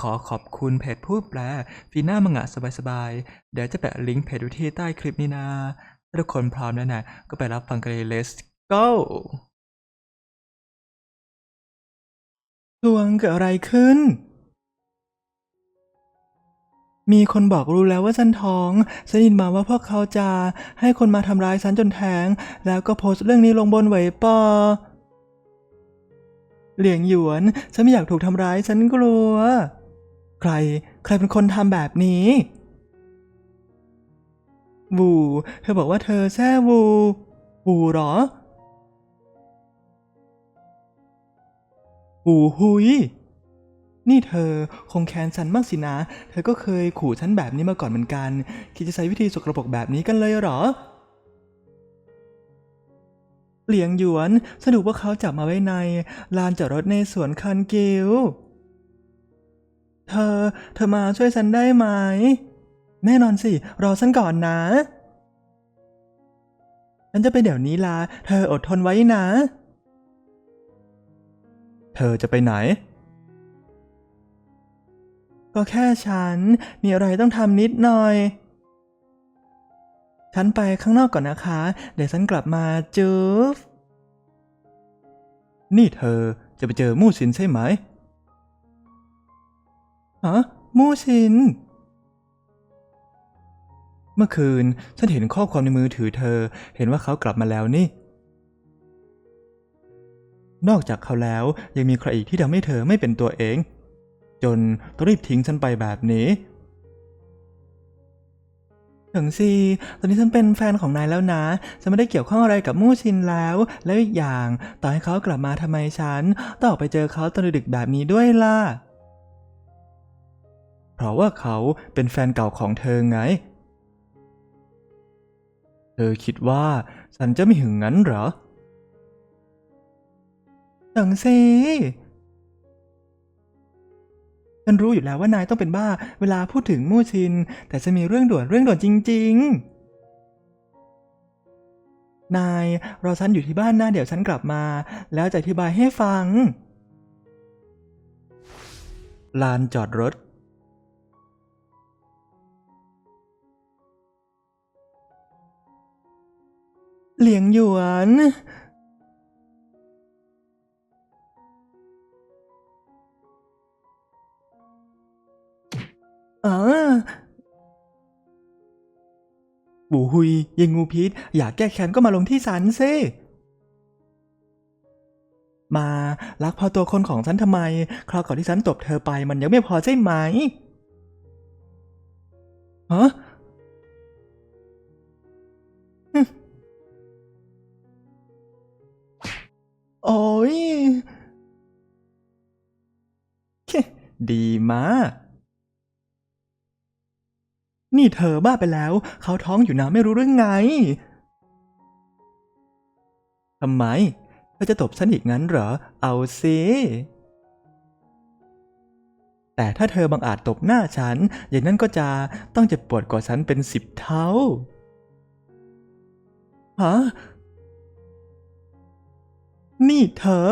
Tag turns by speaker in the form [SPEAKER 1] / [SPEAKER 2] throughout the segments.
[SPEAKER 1] ขอขอบคุณเพจผู้แปลฟีน่ามังงะสบายๆ เดี๋ยวจะแปะลิงก์เพจไว้ที่ใต้คลิปนี้นะถ้าทุกคนพร้อมแล้วนะก็ไปรับฟังกันเลย let's go ทวงเกิดอะไรขึ้น มีคนบอกรู้แล้วว่าฉันท้องฉันยินมาว่าพวกเขาจะให้คนมาทำร้ายฉันจนแท้งแล้วก็โพสต์เรื่องนี้ลงบนเว็บปอเหลียงหยวน ฉันไม่อยากถูกทำร้าย ฉันกลัว ใคร ใครเป็นคนทำแบบนี้วูเธอบอกว่าเธอแช่วูวูหรอวูหุย นี่เธอคงแค้นฉันมากสินะ เธอก็เคยขู่ฉันแบบนี้มาก่อนเหมือนกัน คิดจะใช้วิธีสกรปรกแบบนี้กันเลยเหรอเหลียงหยวนสรุปว่าเขาจับมาไว้ใน ลานจอดรถในสวนคันกิว เธอ เธอมาช่วยฉันได้ไหม แน่นอนสิ รอฉันก่อนนะ ฉันจะไปเดี๋ยวนี้ละเธออดทนไว้นะ เธอจะไปไหน ก็แค่ฉัน มีอะไรต้องทำนิดหน่อย ฉันไปข้างนอกก่อนนะคะ เดี๋ยวฉันกลับมาจูฟนี่เธอจะไปเจอมู่ชินใช่ไหม ฮะมู่ชิน เมื่อคืนฉันเห็นข้อความในมือถือเธอ เห็นว่าเขากลับมาแล้วนี่ นอกจากเขาแล้วยังมีใครอีกที่ทำให้เธอไม่เป็นตัวเอง จนต้องรีบทิ้งฉันไปแบบนี้ถึงซีตอนนี้ฉันเป็นแฟนของนายแล้วนะ ฉันไม่ได้เกี่ยวข้องอะไรกับมู่ชินแล้ว แล้วอีกอย่าง ต่อให้เขากลับมาทำไมฉันต้องออกไปเจอเขาตอนดึกแบบนี้ด้วยล่ะ เพราะว่าเขาเป็นแฟนเก่าของเธอไง เธอคิดว่าฉันจะไม่หึงงั้นเหรอถึงซีฉันรู้อยู่แล้วว่านายต้องเป็นบ้า เวลาพูดถึงมู่ชิน แต่จะมีเรื่องด่วนเรื่องด่วนจริง ๆ นายรอฉันอยู่ที่บ้านนะเดี๋ยวฉันกลับมา แล้วจะอธิบายให้ฟังลานจอดรถ เหลียงหยวน เออบูฮุยยังงูพิษ อยากแก้แค้นก็มาลงที่สันซิมาลักพาตัวคนของฉันทำไม คราวก่อนที่ฉันตบเธอไปมันยังไม่พอใช่ไหมฮะ โอ้ยดีมากนี่เธอบ้าไปแล้ว เขาท้องอยู่นะไม่รู้เรื่องไง ทำไมเธอจะตบฉันอีกงั้นเหรอ เอาสิแต่ถ้าเธอบังอาจตบหน้าฉัน อย่างนั้นก็จะต้องเจ็บปวดกว่าฉันเป็นสิบเท่า ฮะ นี่เธอ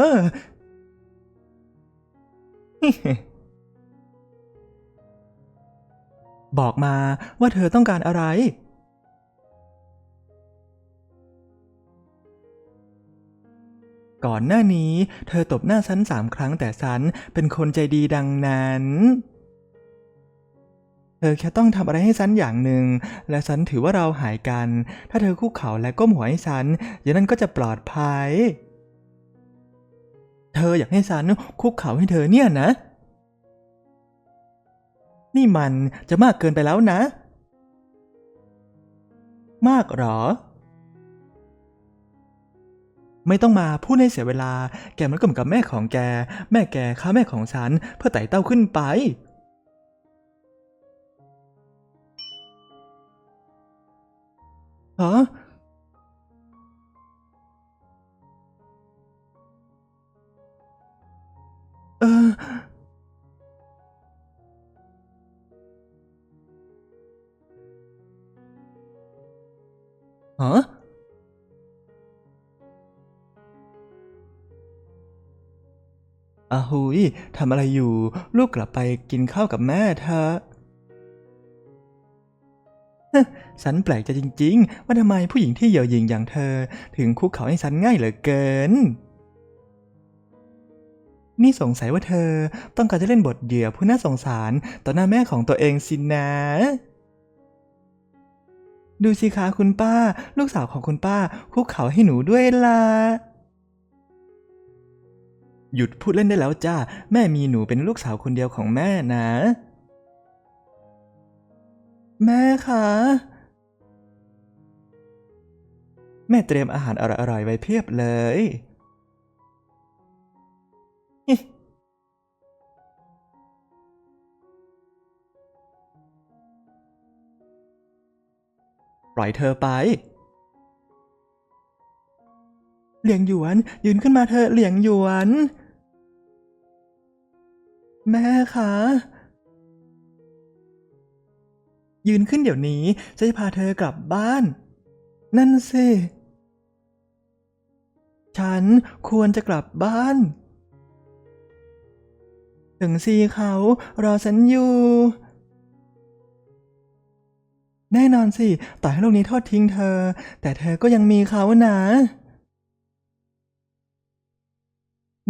[SPEAKER 1] บอกมาว่าเธอต้องการอะไร ก่อนหน้านี้ เธอตบหน้าฉันสามครั้งแต่ฉันเป็นคนใจดีดังนั้น เธอแค่ต้องทำอะไรให้ฉันอย่างหนึ่ง และฉันถือว่าเราหายกัน ถ้าเธอคุกเข่าและก้มหัวให้ฉันอย่างนั้นก็จะปลอดภัย เธออยากให้ฉันคุกเข่าให้เธอเนี่ยนะ นี่มันจะมากเกินไปแล้วนะ มากหรอ ไม่ต้องมาพูดให้เสียเวลา แกมันก็เหมือนกับแม่ของแก แม่แกฆ่าแม่ของฉัน เพื่อไต่เต้าขึ้นไปฮะ ออฮะ อาหุยทำอะไรอยู่ ลูกกลับไปกินข้าวกับแม่เธอะฮะฉันแปลกใจจริงๆ ว่าทำไมผู้หญิงที่เย่อหยิ่งอย่างเธอ ถึงคุกเข่าให้ฉันง่ายเหลือเกิน นี่สงสัยว่าเธอต้องการจะเล่นบทเหยื่อผู้น่าสงสารต่อหน้าแม่ของตัวเองสินะ ดูสิคะคุณป้า ลูกสาวของคุณป้าคุกเข่าให้หนูด้วยล่ะ หยุดพูดเล่นได้แล้วจ้า แม่มีหนูเป็นลูกสาวคนเดียวของแม่นะ แม่คะแม่เตรียมอาหารอร่อยๆไว้เพียบเลย ปล่อยเธอไป เหลียงหยวน ยืนขึ้นมาเถอเหลียงหยวน แม่คะยืนขึ้นเดี๋ยวนี้จะพาเธอกลับบ้าน นั่นสิ ฉันควรจะกลับบ้าน ถึงซีเขารอฉันอยู่ แน่นอนสิ ต่อให้โลกนี้ทอดทิ้งเธอ แต่เธอก็ยังมีเขานะ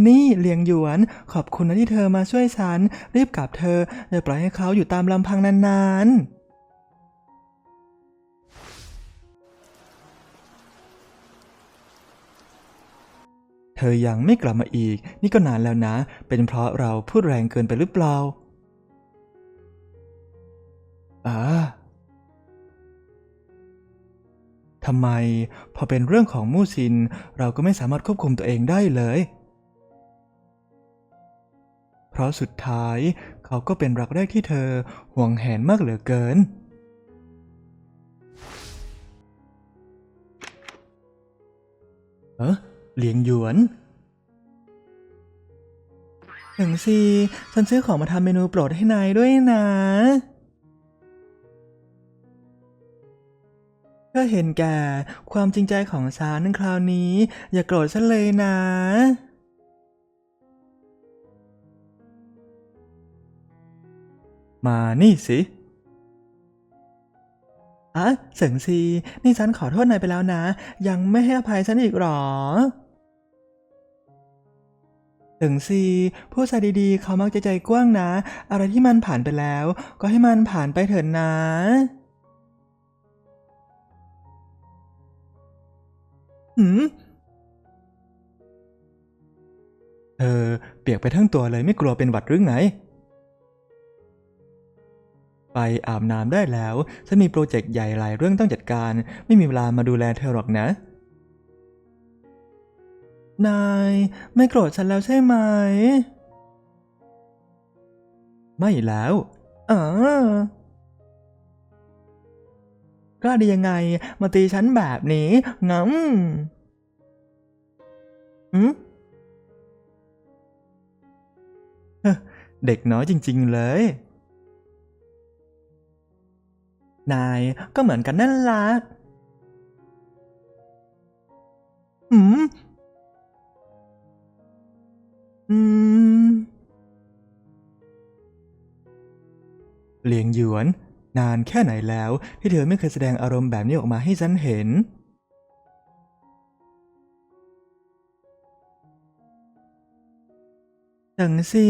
[SPEAKER 1] นี่เลียงหยวน ขอบคุณนะที่เธอมาช่วยฉัน รีบกลับเธออย่าปล่อยให้เขาอยู่ตามลำพังนานๆ เธอยังไม่กลับมาอีก นี่ก็นานแล้วนะ เป็นเพราะเราพูดแรงเกินไปหรือเปล่าอ่าทำไมพอเป็นเรื่องของมู่ซิน เราก็ไม่สามารถควบคุมตัวเองได้เลย เพราะสุดท้ายเขาก็เป็นรักแรกที่เธอห่วงแหนมากเหลือเกิน เอ๊ะ เหลียงหยวนหนึ่งซีฉันซื้อของมาทำเมนูโปรดให้นายด้วยนะก็เห็นแก่ความจริงใจของฉันคราวนี้ อย่าโกรธฉันเลยนะ มานี่สิอะเสิงซี นี่ฉันขอโทษนายไปแล้วนะ ยังไม่ให้อภัยฉันอีกหรอ เสิงซีผู้ชายดีๆ เขามักจะใจกว้างนะ อะไรที่มันผ่านไปแล้ว ก็ให้มันผ่านไปเถิดนะหืมเธอเปียกไปทั้งตัวเลยไม่กลัวเป็นหวัดหรือไง ไปอาบน้ำได้แล้ว ฉันมีโปรเจกต์ใหญ่หลายเรื่องต้องจัดการ ไม่มีเวลามาดูแลเธอหรอกนะ นายไม่โกรธฉันแล้วใช่ไหม ไม่แล้วอ๋อกล้าดียังไงมาตีฉันแบบนี้งั้มอืมเฮ้อเด็กน้อยจริง ๆ เลย นายก็เหมือนกันนั่นละอืม อืม เหลียงหยวน นานแค่ไหนแล้วที่เธอไม่เคยแสดงอารมณ์แบบนี้ออกมาให้ฉันเห็น จังสิ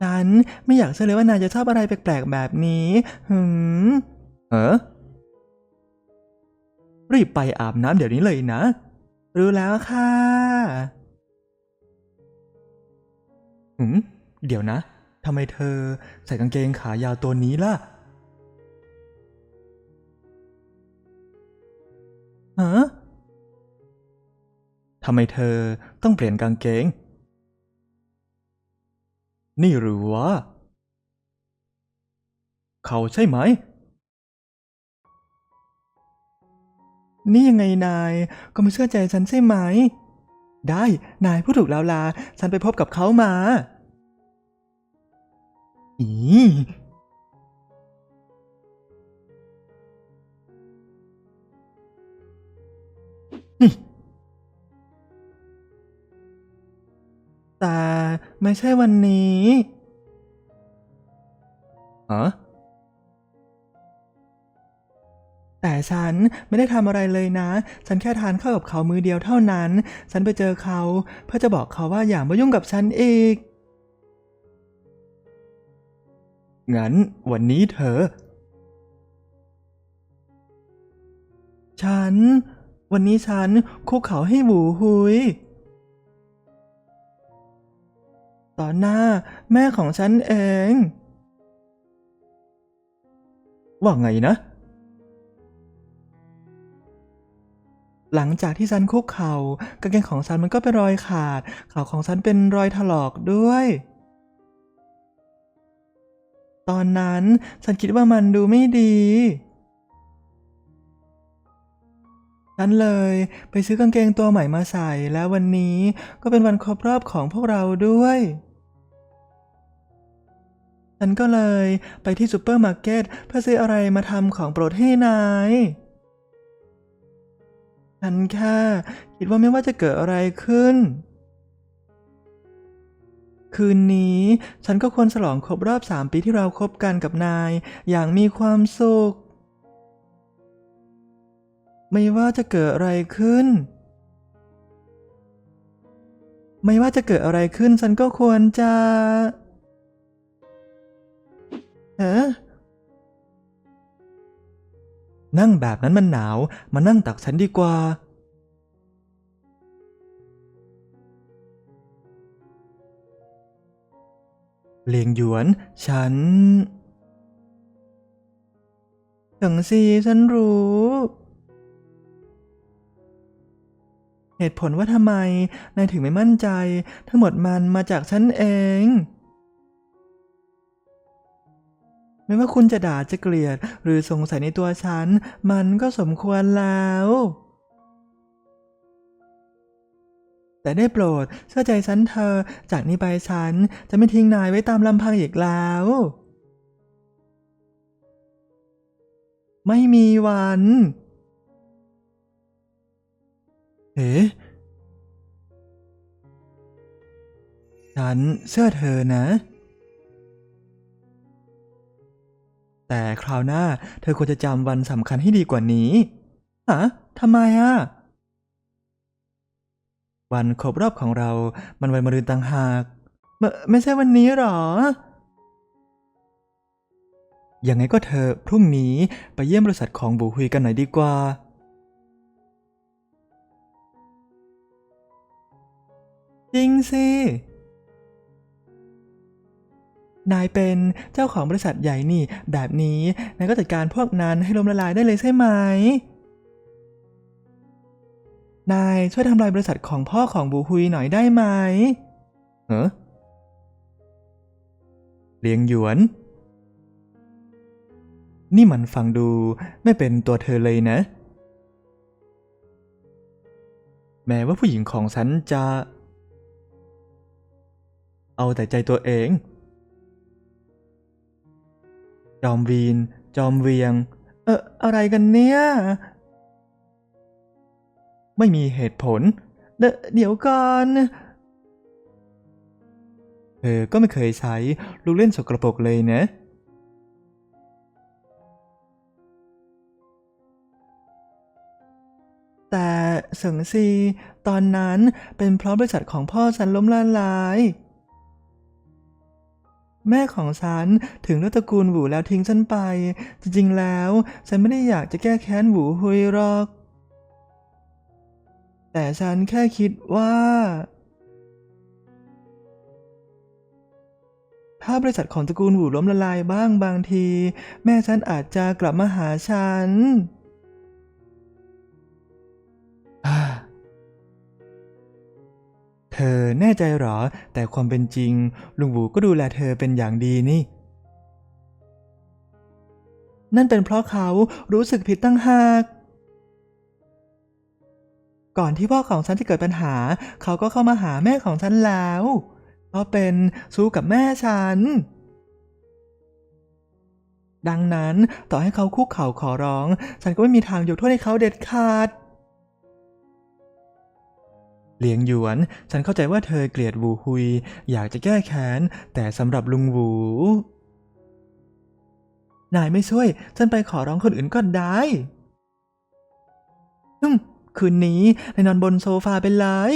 [SPEAKER 1] ฉันไม่อยากเชื่อเลยว่านายจะชอบอะไรแปลกๆแบบนี้ หืม เออรีบไปอาบน้ำเดี๋ยวนี้เลยนะ รู้แล้วค่ะหืมเดี๋ยวนะ ทำไมเธอใส่กางเกงขายาวตัวนี้ล่ะฮะทำไมเธอต้องเปลี่ยนกางเกง นี่หรือว่าเขาใช่ไหม นี่ยังไงนาย ก็ไม่เชื่อใจฉันใช่ไหม ได้ นายพูดถูกแล้วลา ฉันไปพบกับเขามา อีนี่แต่ไม่ใช่วันนี้ฮะ แต่ฉันไม่ได้ทำอะไรเลยนะ ฉันแค่ทานข้าวกับเขามือเดียวเท่านั้น ฉันไปเจอเขา เพื่อจะบอกเขาว่าอย่ามายุ่งกับฉันอีก งั้นวันนี้เธอ ฉัน วันนี้ฉันคุกเขาให้หมูหุย ต่อหน้าแม่ของฉันเอง ว่าไงนะ หลังจากที่ฉันคุกเขา่ากางเกงของฉันมันก็เป็นรอยขาด เข่าของฉันเป็นรอยถลอกด้วย ตอนนั้นฉันคิดว่ามันดูไม่ดีฉันเลยไปซื้อกางเกงตัวใหม่มาใส่แล้ววันนี้ก็เป็นวันครบรอบของพวกเราด้วยฉันก็เลยไปที่ซูเปอร์มาร์เก็ตเพื่อซื้ออะไรมาทำของโปรดให้นาย ฉันแค่คิดว่าไม่ว่าจะเกิดอะไรขึ้น คืนนี้ฉันก็ควรฉลองครบรอบสามปีที่เราคบกันกับนาย อย่างมีความสุข ไม่ว่าจะเกิดอะไรขึ้น ไม่ว่าจะเกิดอะไรขึ้น ฉันก็ควรจะเอ๊ะ นั่งแบบนั้นมันหนาว มานั่งตักฉันดีกว่า เลียงหยวน ฉันถึงซีฉันรู้ เหตุผลว่าทำไมนายถึงไม่มั่นใจ ทั้งหมดมันมาจากฉันเอง ไม่ว่าคุณจะด่าจะเกลียด หรือสงสัยในตัวฉัน มันก็สมควรแล้ว แต่ได้โปรดเชื่อใจฉันเธอ จากนี้ไปฉันจะไม่ทิ้งนายไว้ตามลำพังอีกแล้ว ไม่มีวัน เอ๊ฉันเชื่อเธอนะ แต่คราวหน้าเธอควรจะจำวันสำคัญให้ดีกว่านี้ฮะทำไมอะ วันครบรอบของเรา มันวันมะรืนต่างหากไม่ไม่ใช่วันนี้หรอ ยังไงก็เธอพรุ่งนี้ไปเยี่ยมบริษัทของบูฮุยกันหน่อยดีกว่าจริงสิ นายเป็นเจ้าของบริษัทใหญ่นี่ แบบนี้นายก็จัดการพวกนั้นให้ล้มละลายได้เลยใช่ไหม นายช่วยทำลายบริษัทของพ่อของบูฮุยหน่อยได้ไหมเออเลียงหยวน นี่มันฟังดูไม่เป็นตัวเธอเลยนะ แม้ว่าผู้หญิงของฉันจะ เอาแต่ใจตัวเอง จอมวีน จอมเวียง เอออะไรกันเนี่ย ไม่มีเหตุผล เดเดี๋ยวก่อนเธอก็ไม่เคยใช้ลูกเล่นสกรปรกเลยนะ แต่เสิงซีตอนนั้นเป็นเพราะบริษัทของพ่อฉันล้มละลาย แม่ของฉันถึงเลือกตระกูลหวูแล้วทิ้งฉันไป จริงๆแล้ว ฉันไม่ได้อยากจะแก้แค้นหวูฮุยหรอก แต่ฉันแค่คิดว่า ถ้าบริษัทของตระกูลหวูล้มละลายบ้างบางที แม่ฉันอาจจะกลับมาหาฉัน อ่าเธอแน่ใจหรอ แต่ความเป็นจริง ลุงหวูก็ดูแลเธอเป็นอย่างดีนี่ นั่นเป็นเพราะเขารู้สึกผิดตั้งหาก ก่อนที่พ่อของฉันจะเกิดปัญหา เขาก็เข้ามาหาแม่ของฉันแล้วเขาเป็นสู้กับแม่ฉันดังนั้นต่อให้เขาคุกเข่าขอร้อง ฉันก็ไม่มีทางยกโทษให้เขาเด็ดขาด เหลียงหยวน ฉันเข้าใจว่าเธอเกลียดวูฮุย อยากจะแก้แค้น แต่สำหรับลุงหวู นายไม่ช่วย ฉันไปขอร้องคนอื่นก็ได้อืมคืนนี้นายนอนบนโซฟาไปเลย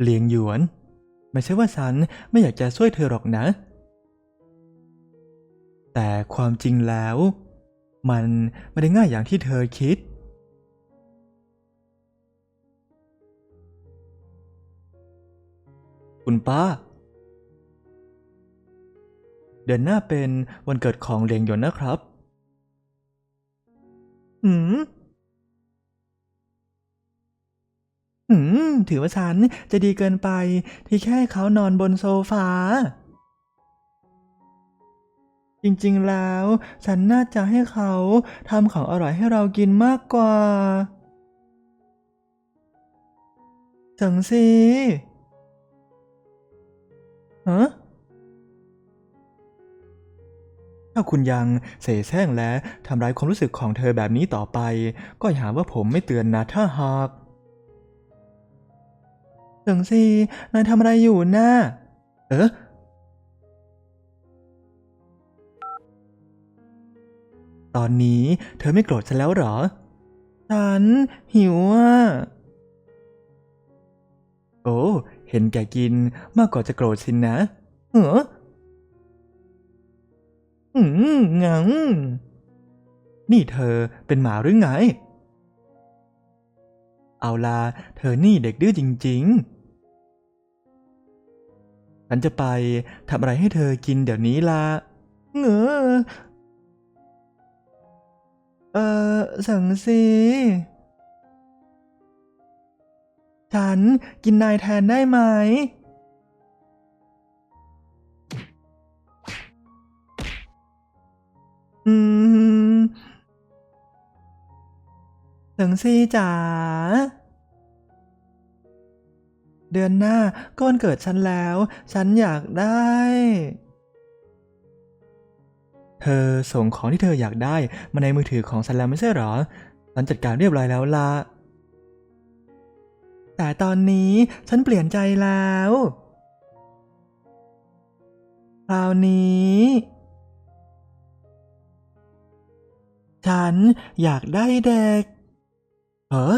[SPEAKER 1] เหลียงหยวน ไม่ใช่ว่าฉันไม่อยากจะช่วยเธอหรอกนะ แต่ความจริงแล้ว มันไม่ได้ง่ายอย่างที่เธอคิด คุณป้า เดือนหน้าเป็นวันเกิดของเลียงหยนนะครับหืมหืม ถือว่าฉันจะดีเกินไปที่แค่เขานอนบนโซฟา จริงๆแล้ว ฉันน่าจะให้เขาทำของอร่อยให้เรากินมากกว่าจังสิฮะถ้าคุณยังเสแสร้งและทำร้ายความรู้สึกของเธอแบบนี้ต่อไป ก็อย่าหาว่าผมไม่เตือนนะถ้าหากจังสินายทำอะไรอยู่น่ะเอ๊ะ ตอนนี้เธอไม่โกรธฉันแล้วหรอ ฉันหิวอะ โอ้ เห็นแก่กินมากกว่าจะโกรธสินนะเหรออืมงัง นี่เธอเป็นหมาหรือไง เอาลาเธอนี่เด็กดื้อจริง ๆ ฉันจะไปทำอะไรให้เธอกินเดี๋ยวนี้ละเงอ เออสังสีฉันกินนายแทนได้ไหม อืมสังสีจ๋า เดือนหน้าก็วันเกิดฉันแล้ว ฉันอยากได้ เธอส่งของที่เธออยากได้มาในมือถือของฉันแล้วไม่ใช่หรอฉันจัดการเรียบร้อยแล้วละแต่ตอนนี้ฉันเปลี่ยนใจแล้ว คราวนี้ ฉันอยากได้เด็ก เออ